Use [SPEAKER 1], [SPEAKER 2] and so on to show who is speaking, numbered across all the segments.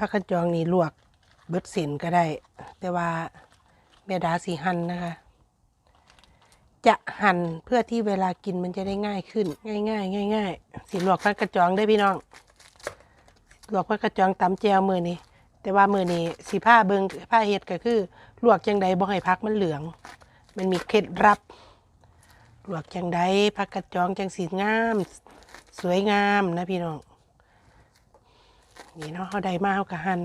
[SPEAKER 1] ผักกระจองนี่ลวกเบิดสินก็ได้ แต่ว่าแม่ดาสีหั่นนะคะ จะหั่นเพื่อที่เวลากินมันจะได้ง่ายขึ้น ง่ายง่ายง่ายง่ายๆสีลวกผักกระจองได้พี่น้องลวกผักกระจองตำแจวมือนี้แต่ว่ามือนี้สีผ้าเบิงผ้าเฮ็ดก็คือ ลวกจังใดบ่ให้พักมันเหลือง มันมีเคล็ดลับ ลวกจังใดผักกระจองจังสีงาม สวยงามนะพี่น้อง นี่เนาะเขาได้มาเขาก็หั่น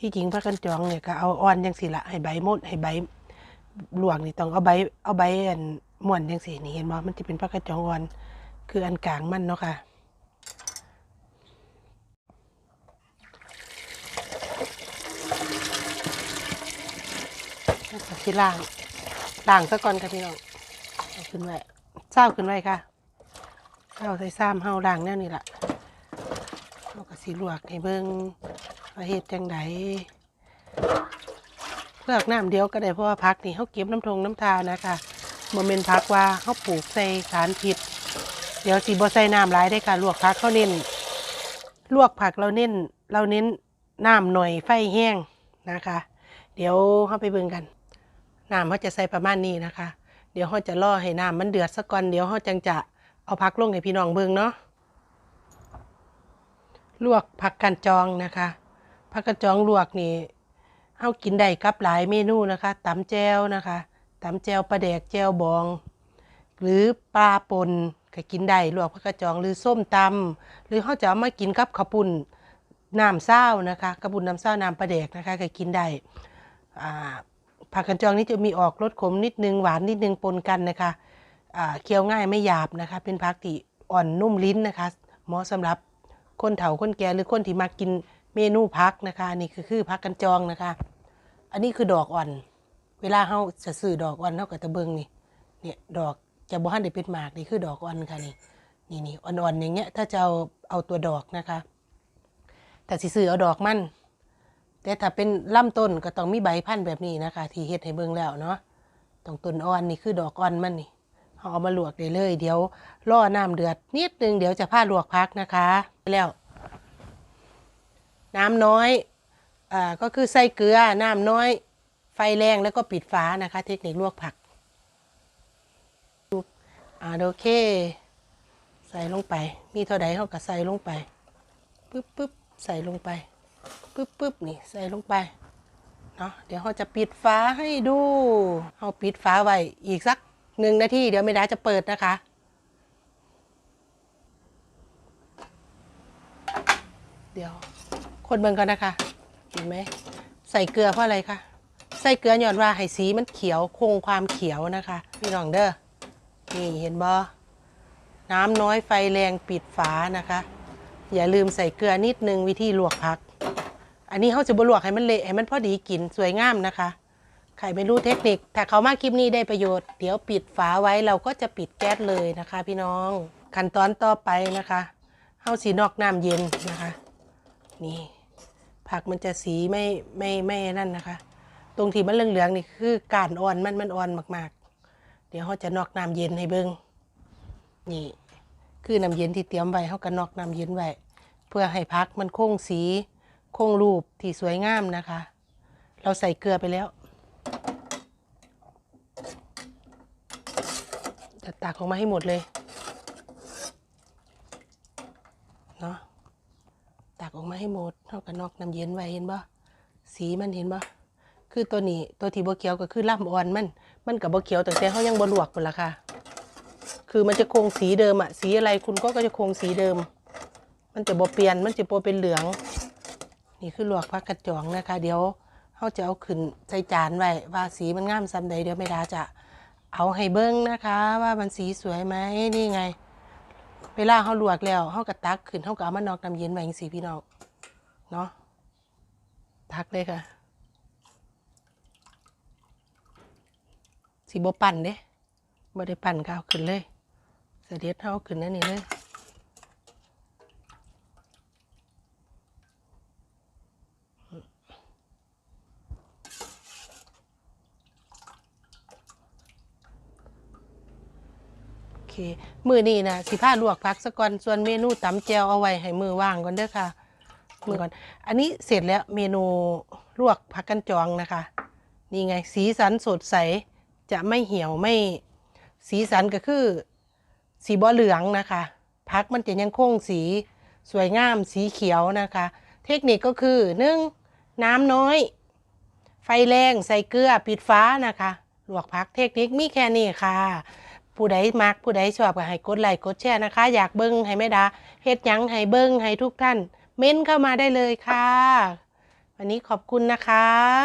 [SPEAKER 1] ที่จริงผักกระจองเนี่ยก็เอาอ่อนจังสีละให้ใบมดให้ใบหลวกนี่ต้องเอาใบเอาใบอันม่วนจังสีนี่เห็นบ่มันจะเป็นผักกระจองอ่อนคืออันกลางมันเนาะค่ะแล้ล่างล่างซะก่อนค่ะพี่น้องเอาขึ้นไว้เศร้าขึ้นไว้ค่ะเศร้าใส่ซ้ำเฮาล่างแน่นี่แหละ เราก็สิลวกให้เบิ่งว่าเฮ็ดจังไดเพือกน้ำเดียวก็ได้เพราะว่าพักนี่เฮาเก็บน้ำทงน้ำทานะคะบ่แม่นพักว่าเฮาปลูกใส่สารพิษเดี๋ยวสิบ่ใส่น้ำหลายได้ค่ะลวกผักเขาเน้นลวกผักเราเน้นเราเน้นน้ำหน่อยไฟแห้งนะคะ เดี๋ยวเราไปเบิ่งกันน้ำเขาจะใส่ประมาณนี้นะคะ เดี๋ยวเขาจะล่อให้น้ำมันเดือดสักก่อนเดี๋ยวเขาจังจะเอาผักลงให้พี่น้องเบิ่งเนาะ ลวกผักกันจองนะคะผักกันจองลวกนี่เฮากินได้กับหลายเมนูนะคะตำแจวนะคะตำแจวปลาแดกแจวบอง หรือปลาปนก็กินได้ลวกผักกระจองหรือส้มตำหรือเขาจะเอามากินกับข้าวปุ้นน้ำเศร้านะคะกระปุ้นน้ำเศร้าน้ำปลาแดกนะคะก็กินได้ผักกระจองนี่จะมีออกรสขมนิดนึงหวานนิดนึงปนกันนะคะเคี้ยวง่ายไม่หยาบนะคะ เป็นผักที่อ่อนนุ่มลิ้นนะคะเหมาะสำหรับ คนเฒ่าคนแก่หรือคนที่มากินเมนูพักนะคะอันนี่คือคือผักกันจองนะคะ อันนี้คือดอกอ่อน เวลาเขาจะซื้อดอกอ่อนเขาก็จะเบิ่งนี่เนี่ยดอกจะบ่ทันได้เป็นหมากนี่คือดอกอ่อนค่ะนี่นี่นี่อ่อนๆอย่างเงี้ยถ้าจะเอาเอาตัวดอกนะคะแต่สิซื้อเอาดอกมันแต่ถ้าเป็นลำต้นก็ต้องมีใบพันธุ์แบบนี้นะคะ ที่เฮ็ดให้เบิ่งแล้วเนาะต้องต้นอ่อนนี่คือดอกอ่อนมันนี่ เอามาลวกได้เลย เดี๋ยวรอน้ำเดือดนิดนึงเดี๋ยวจะพาลวกพักนะคะ แล้ว น้ำน้อยอ่าก็คือใส่เกลือน้ำน้อย ไฟแรงแล้วก็ปิดฝานะคะ เทคนิคลวกผักอ่าโอเค ใส่ลงไป มีเท่าใดเขาก็ใส่ลงไปปึ๊บปึ๊บใส่ลงไปปึ๊บปึ๊บนี่ใส่ลงไปเนาะเดี๋ยวเขาจะปิดฝาให้ดูเขาปิดฝาไว้อีกสัก หนึ่งนาทีเดี๋ยวไม่ได้จะเปิดนะคะ เดี๋ยว คนเบิ่งก่อนนะคะเห็นไหมใส่เกลือเพราะอะไรคะใส่เกลือหยอนว่าให้สีมันเขียวคงความเขียวนะคะพี่น้องเด้อนี่เห็นบ่น้ำน้อยไฟแรงปิดฝานะคะ อย่าลืมใส่เกลือนิดนึงวิธีลวกผัก อันนี้เขาจะบลวกให้มันเละให้มันพอดีกินสวยงามนะคะ ใครไม่รู้เทคนิค ถ้าเขามาคลิปนี้ได้ประโยชน์ เดี๋ยวปิดฝาไว้เราก็จะปิดแก๊สเลยนะคะ พี่น้อง ขั้นตอนต่อไปนะคะเอาสีนอกน้ำเย็นนะคะ นี่ ผักมันจะสีไม่ไม่ไม่นั่นนะคะ ตรงที่มันเหลืองๆนี่คือการอ่อนมันมันอ่อนมากๆ เดี๋ยวเขาจะนอกน้ำเย็นให้เบิ้งนี่ คือน้ำเย็นที่เตรียมไว้เขาก็นอกน้ำเย็นไว้เพื่อให้พักมันคงสีคงรูปที่สวยงามนะคะ เราใส่เกลือไปแล้วจะ ตักออกมาให้หมดเลยเนาะตักออกมาให้หมดเท่ากับนอกน้ำเย็นไว้เห็นบ่สีมันเห็นบ่คือตัวนี้ตัวที่บ่เขียวก็คือล่ำอ่อนมัน มันกับบ่เขียวแต่แต่เขายังบ่ลวกพุ่นละค่ะ คือมันจะคงสีเดิมอะสีอะไรคุณก็ก็จะคงสีเดิม มันจะบ่เปลี่ยนมันจะบ่เป็นเหลือง นี่คือลวกผักกระจองนะคะ เดี๋ยวเขาจะเอาขึ้นใส่จานไว้ว่าสีมันงามซำใดเดี๋ยวไม่ดาจะ เอาให้เบิ้งนะคะ ว่ามันสีสวยไหมนี่ไง เวลาเขาลวกแล้วเขากระตักขึ้นเขาก็เอามานอกน้ำเย็นไว้ยังสีพี่น้องเนาะตักเลยค่ะสีบปั่นเด้บ่ได้ปั่นก็เอาขึ้นเลย เสด็จเขาเอาขึ้นนั่นนี่เลยโอเค มือนี่นะสิผ้าลวกพักสะก่อนส่วนเมนูตำแจวเอาไว้ให้มือว่างก่อนเด้อค่ะ มือก่อน อันนี้เสร็จแล้วเมนูลวกผักกันจองนะคะ นี่ไง สีสันสดใสจะไม่เหี่ยวไม่สีสันก็คือ สีบ่เหลืองนะคะพักมันจะยังคงสีสวยงามสีเขียวนะคะ เทคนิคก็คือหนึ่งน้ำน้อย ไฟแรงใส่เกลือปิดฟ้านะคะ ลวกพักเทคนิคมีแค่นี้ค่ะ ผู้ใดมักผู้ใดชอบก็ให้กดไลค์กดแชร์นะคะ อยากเบิ้งให้แม่ดาเฮ็ดยังให้เบิ้งให้ทุกท่าน เม้นเข้ามาได้เลยค่ะ วันนี้ขอบคุณนะคะ